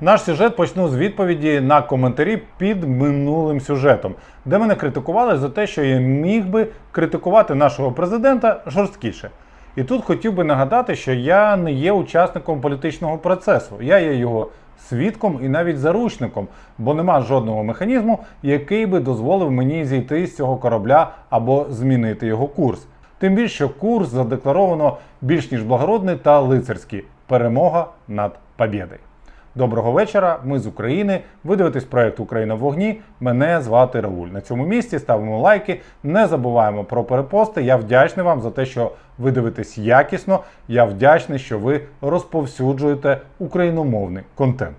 Наш сюжет почну з відповіді на коментарі під минулим сюжетом, де мене критикували за те, що я міг би критикувати нашого президента жорсткіше. І тут хотів би нагадати, що я не є учасником політичного процесу, я є його свідком і навіть заручником, бо нема жодного механізму, який би дозволив мені зійти з цього корабля або змінити його курс. Тим більше, що курс задекларовано більш ніж благородний та лицарський перемога над побєдою. Доброго вечора. Ми з України. Ви дивитесь проект Україна в вогні. Мене звати Рауль. На цьому місці ставимо лайки. Не забуваємо про перепости. Я вдячний вам за те, що ви дивитесь якісно. Я вдячний, що ви розповсюджуєте україномовний контент.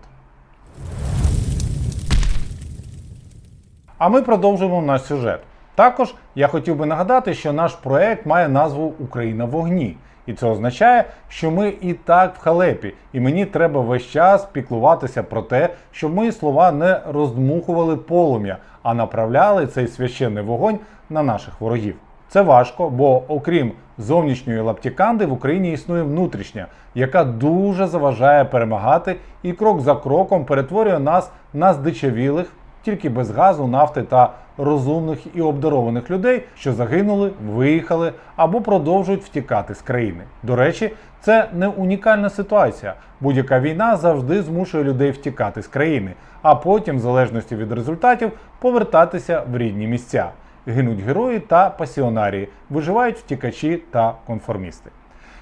А ми продовжуємо наш сюжет. Також я хотів би нагадати, що наш проект має назву Україна в вогні. І це означає, що ми і так в халепі, і мені треба весь час піклуватися про те, щоб мої слова не роздмухували полум'я, а направляли цей священний вогонь на наших ворогів. Це важко, бо окрім зовнішньої лаптіканди в Україні існує внутрішня, яка дуже заважає перемагати і крок за кроком перетворює нас на здичавілих, тільки без газу, нафти та розумних і обдарованих людей, що загинули, виїхали або продовжують втікати з країни. До речі, це не унікальна ситуація. Будь-яка війна завжди змушує людей втікати з країни, а потім, в залежності від результатів, повертатися в рідні місця. Гинуть герої та пасіонарії, виживають втікачі та конформісти.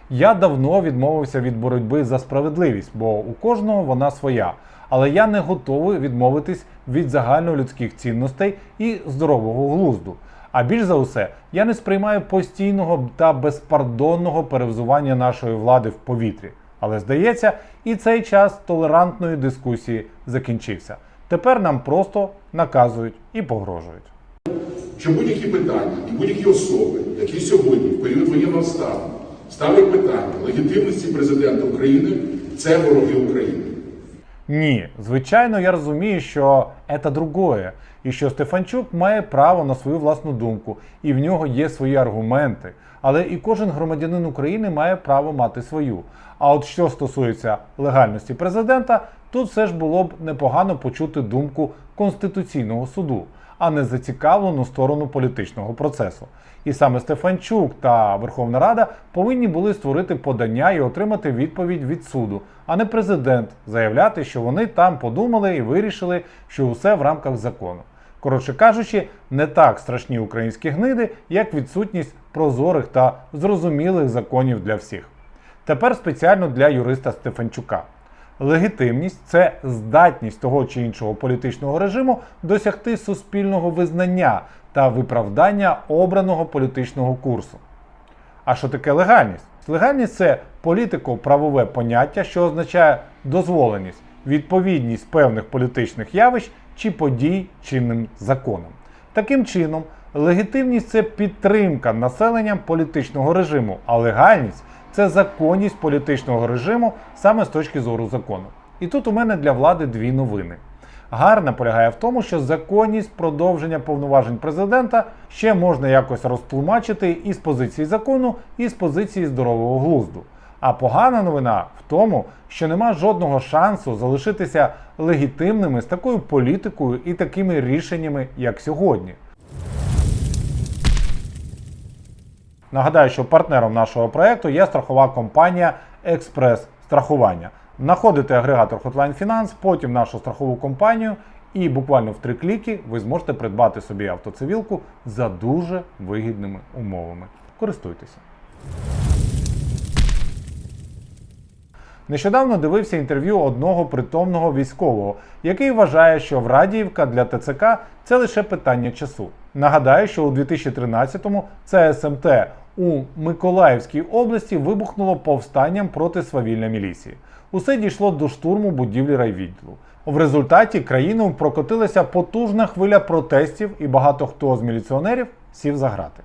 Я давно відмовився від боротьби за справедливість, бо у кожного вона своя. Але я не готовий відмовитись від загальнолюдських цінностей і здорового глузду. А більш за усе, я не сприймаю постійного та безпардонного перевзування нашої влади в повітрі. Але здається, і цей час толерантної дискусії закінчився. Тепер нам просто наказують і погрожують. що будь-які питання і будь-які особи, які сьогодні в період воєнного стану ставлять питання легітимності президента України, це вороги України. Ні, звичайно, я розумію, що це другое, і що Стефанчук має право на свою власну думку, і в нього є свої аргументи. Але і кожен громадянин України має право мати свою. А от що стосується легальності президента, тут все ж було б непогано почути думку Конституційного суду, а не зацікавлену сторону політичного процесу. І саме Стефанчук та Верховна Рада повинні були створити подання і отримати відповідь від суду, а не президент заявляти, що вони там подумали і вирішили, що усе в рамках закону. Коротше кажучи, не так страшні українські гниди, як відсутність прозорих та зрозумілих законів для всіх. Тепер спеціально для юриста Стефанчука. Легітимність це здатність того чи іншого політичного режиму досягти суспільного визнання та виправдання обраного політичного курсу. А що таке легальність? Легальність це політико-правове поняття, що означає дозволеність, відповідність певних політичних явищ чи подій чинним законам. Таким чином, легітимність це підтримка населенням політичного режиму, а легальність це законність політичного режиму саме з точки зору закону. І тут у мене для влади дві новини. Гарна полягає в тому, що законність продовження повноважень президента ще можна якось розтлумачити і з позиції закону, і з позиції здорового глузду. А погана новина в тому, що нема жодного шансу залишитися легітимними з такою політикою і такими рішеннями, як сьогодні. Нагадаю, що партнером нашого проекту є страхова компанія Експрес Страхування. Находите агрегатор Hotline Finance, потім нашу страхову компанію, і буквально в три кліки ви зможете придбати собі автоцивілку за дуже вигідними умовами. Користуйтеся. Нещодавно дивився інтерв'ю одного притомного військового, який вважає, що Врадіївка для ТЦК це лише питання часу. Нагадаю, що у 2013-му це СМТ у Миколаївській області вибухнуло повстанням проти свавілля міліції. Усе дійшло до штурму будівлі райвідділу. В результаті країну прокотилася потужна хвиля протестів, і багато хто з міліціонерів сів за грати.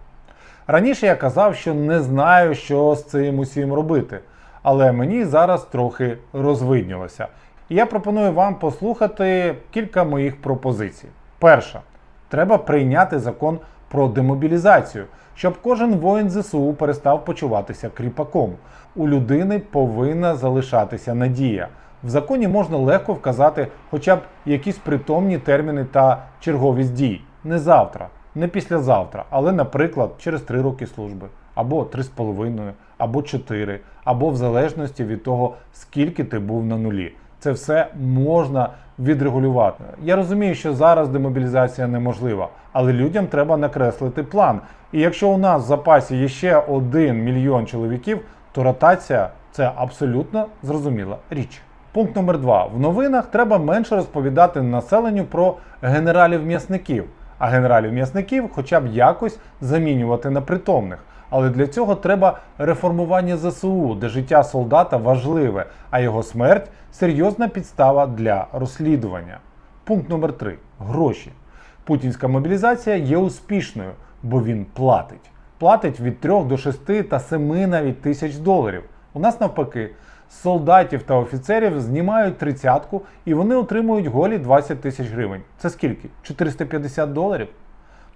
Раніше я казав, що не знаю, що з цим усім робити, але мені зараз трохи розвиднілося. І я пропоную вам послухати кілька моїх пропозицій. Перша, треба прийняти закон про демобілізацію, щоб кожен воїн ЗСУ перестав почуватися кріпаком. У людини повинна залишатися надія. В законі можна легко вказати хоча б якісь притомні терміни та черговість дій. Не завтра, не післязавтра, але, наприклад, через 3 роки служби, або 3,5, або 4, або в залежності від того, скільки ти був на нулі. Це все можна відрегулювати. Я розумію, що зараз демобілізація неможлива, але людям треба накреслити план. І якщо у нас в запасі є ще один мільйон чоловіків, то ротація це абсолютно зрозуміла річ. Пункт номер два. В новинах треба менше розповідати населенню про генералів-м'ясників, а генералів-м'ясників хоча б якось замінювати на притомних. Але для цього треба реформування ЗСУ, де життя солдата важливе, а його смерть серйозна підстава для розслідування. Пункт номер 3. Гроші. Путінська мобілізація є успішною, бо він платить. Платить від 3 до 6 та 7 навіть тисяч доларів. У нас навпаки, солдатів та офіцерів знімають тридцятку і вони отримують голі 20 тисяч гривень. Це скільки? 450 доларів?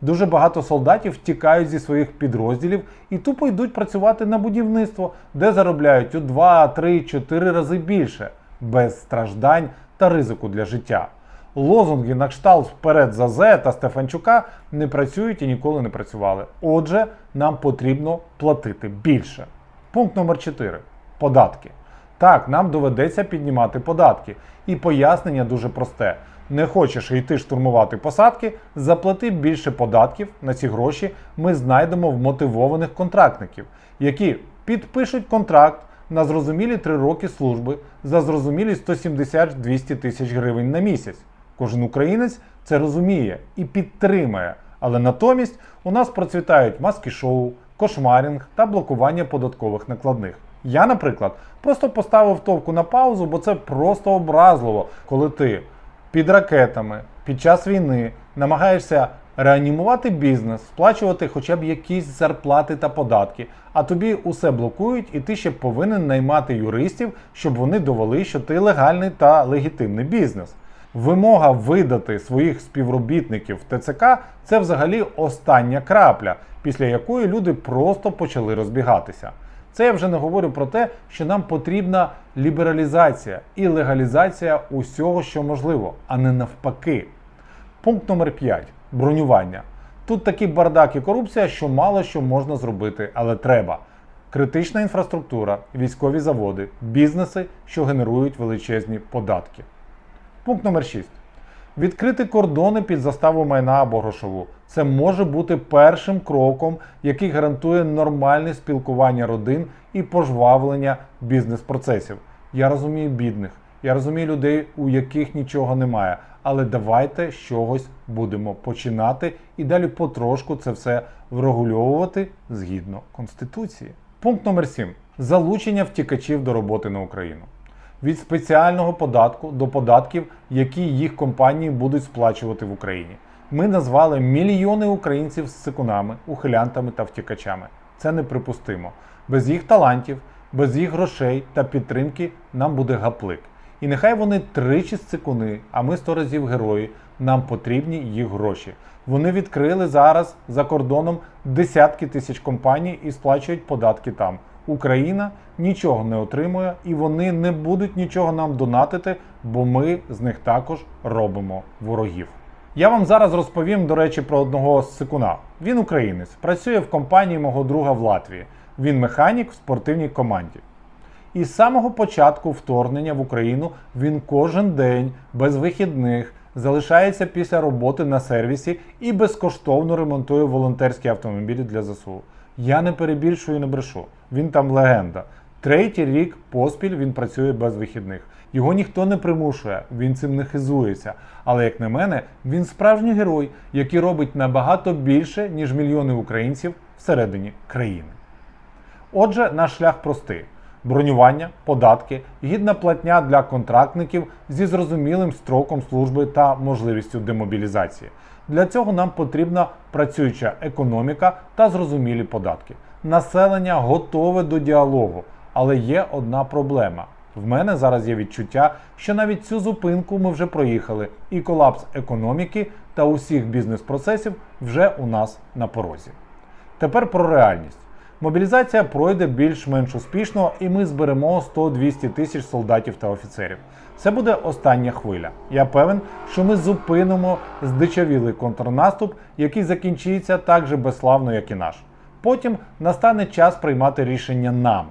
Дуже багато солдатів втікають зі своїх підрозділів і тупо йдуть працювати на будівництво, де заробляють у 2, 3, 4 рази більше, без страждань та ризику для життя. Лозунги на кшталт вперед за Зе та Стефанчука не працюють і ніколи не працювали. Отже, нам потрібно платити більше. Пункт номер 4. Податки. Так, нам доведеться піднімати податки. І пояснення дуже просте. Не хочеш йти штурмувати посадки, заплати більше податків. На ці гроші ми знайдемо вмотивованих контрактників, які підпишуть контракт на зрозумілі 3 роки служби за зрозумілі 170-200 тисяч гривень на місяць. Кожен українець це розуміє і підтримає. Але натомість у нас процвітають маски-шоу, кошмарінг та блокування податкових накладних. Я, наприклад, просто поставив товку на паузу, бо це просто образливо, коли ти під ракетами під час війни намагаєшся реанімувати бізнес, сплачувати хоча б якісь зарплати та податки, а тобі усе блокують, і ти ще повинен наймати юристів, щоб вони довели, що ти легальний та легітимний бізнес. Вимога видати своїх співробітників ТЦК це взагалі остання крапля, після якої люди просто почали розбігатися. Це я вже не говорю про те, що нам потрібна лібералізація і легалізація усього, що можливо, а не навпаки. Пункт номер 5. Бронювання. Тут такий бардак і корупція, що мало що можна зробити, але треба. Критична інфраструктура, військові заводи, бізнеси, що генерують величезні податки. Пункт номер 6. Відкрити кордони під заставу майна або грошову. Це може бути першим кроком, який гарантує нормальне спілкування родин і пожвавлення бізнес-процесів. Я розумію бідних, я розумію людей, у яких нічого немає. Але давайте чогось будемо починати і далі потрошку це все врегульовувати згідно Конституції. Пункт номер 7. Залучення втікачів до роботи на Україну від спеціального податку до податків, які їх компанії будуть сплачувати в Україні. Ми назвали мільйони українців з сикунами, ухилянтами та втікачами. Це неприпустимо. Без їх талантів, без їх грошей та підтримки нам буде гаплик. І нехай вони тричі цикуни, а ми сто разів герої. Нам потрібні їх гроші. Вони відкрили зараз за кордоном десятки тисяч компаній і сплачують податки там. Україна нічого не отримує і вони не будуть нічого нам донатити, бо ми з них також робимо ворогів. Я вам зараз розповім, до речі, про одного сикуна. Він українець, працює в компанії мого друга в Латвії. Він механік в спортивній команді. І з самого початку вторгнення в Україну він кожен день без вихідних залишається після роботи на сервісі і безкоштовно ремонтує волонтерські автомобілі для ЗСУ. Я не перебільшую і не брешу. Він там легенда. Третій рік поспіль він працює без вихідних. Його ніхто не примушує, він цим не хизується. Але, як на мене, він справжній герой, який робить набагато більше, ніж мільйони українців всередині країни. Отже, наш шлях простий: бронювання, податки, гідна платня для контрактників зі зрозумілим строком служби та можливістю демобілізації. Для цього нам потрібна працююча економіка та зрозумілі податки. Населення готове до діалогу, але є одна проблема. В мене зараз є відчуття, що навіть цю зупинку ми вже проїхали, і колапс економіки та усіх бізнес-процесів вже у нас на порозі. Тепер про реальність. Мобілізація пройде більш-менш успішно, і ми зберемо 100-200 тисяч солдатів та офіцерів. Це буде остання хвиля. Я певен, що ми зупинимо здичавілий контрнаступ, який закінчиться так же безславно, як і наш. Потім настане час приймати рішення нам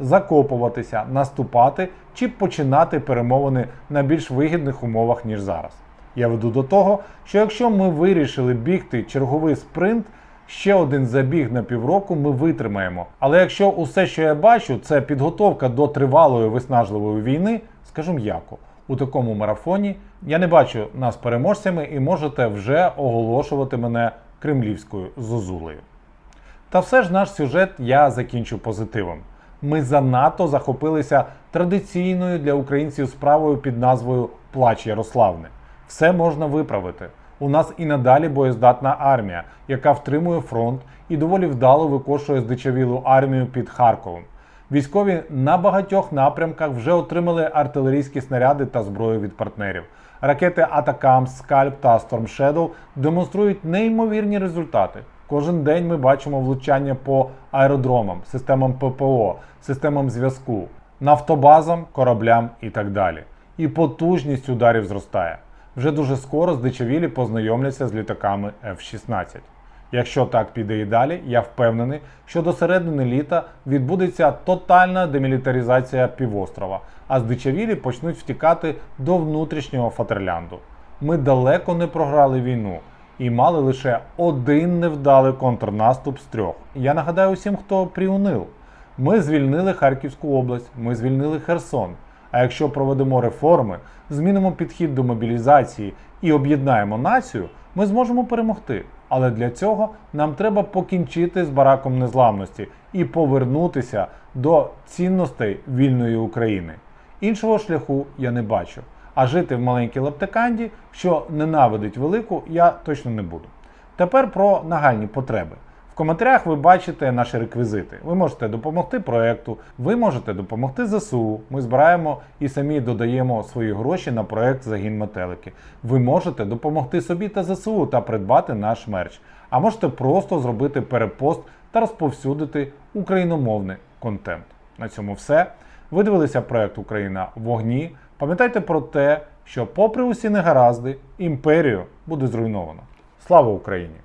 закопуватися, наступати чи починати перемовини на більш вигідних умовах, ніж зараз. Я веду до того, що якщо ми вирішили бігти черговий спринт, ще один забіг на півроку ми витримаємо. Але якщо усе, що я бачу, це підготовка до тривалої виснажливої війни, скажу м'яко, у такому марафоні я не бачу нас переможцями і можете вже оголошувати мене кремлівською зозулею. Та все ж наш сюжет я закінчу позитивом. Ми занадто захопилися традиційною для українців справою під назвою Плач Ярославни. Все можна виправити. У нас і надалі боєздатна армія, яка втримує фронт і доволі вдало викошує здичавілу армію під Харковом. Військові на багатьох напрямках вже отримали артилерійські снаряди та зброю від партнерів. Ракети Атакам, Скальп та Storm Shadow демонструють неймовірні результати. Кожен день ми бачимо влучання по аеродромам, системам ППО, системам зв'язку, нафтобазам, кораблям і так далі. І потужність ударів зростає. Вже дуже скоро здичавілі познайомляться з літаками F-16. Якщо так піде і далі, я впевнений, що до середини літа відбудеться тотальна демілітаризація півострова, а здичавілі почнуть втікати до внутрішнього Фатерлянду. Ми далеко не програли війну і мали лише один невдалий контрнаступ з трьох. Я нагадаю усім, хто приунив. Ми звільнили Харківську область, ми звільнили Херсон. А якщо проведемо реформи, змінимо підхід до мобілізації і об'єднаємо націю, ми зможемо перемогти. Але для цього нам треба покінчити з бараком незламності і повернутися до цінностей вільної України. Іншого шляху я не бачу. А жити в маленькій лаптеканді, що ненавидить велику, я точно не буду. Тепер про нагальні потреби. В коментарях ви бачите наші реквізити. Ви можете допомогти проекту, ви можете допомогти ЗСУ. Ми збираємо і самі додаємо свої гроші на проект Загін Метелики. Ви можете допомогти собі та ЗСУ та придбати наш мерч. А можете просто зробити перепост та розповсюдити україномовний контент. На цьому все. Ви дивилися проект Україна вогні. Пам'ятайте про те, що, попри усі негаразди, імперію буде зруйновано. Слава Україні!